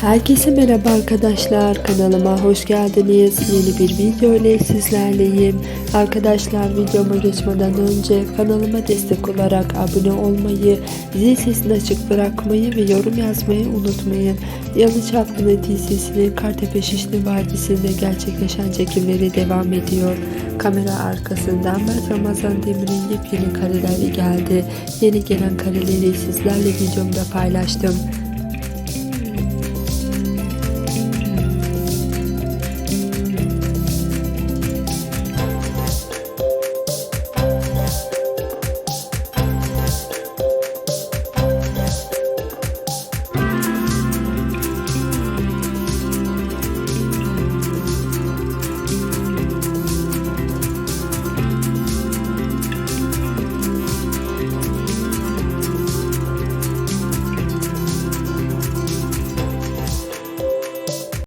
Herkese merhaba arkadaşlar. Kanalıma hoş geldiniz. Yeni bir video ile sizlerleyim. Arkadaşlar videoma geçmeden önce kanalıma destek olarak abone olmayı zil sesini açık bırakmayı ve yorum yazmayı unutmayın. Yalı Çapkını dizisinin Kartepe Şişli Vadisi'nde gerçekleşen çekimleri devam ediyor. Kamera arkasından ben Ramazan Demir'in yepyeni kareleri geldi. Yeni gelen kareleri sizlerle videomda paylaştım.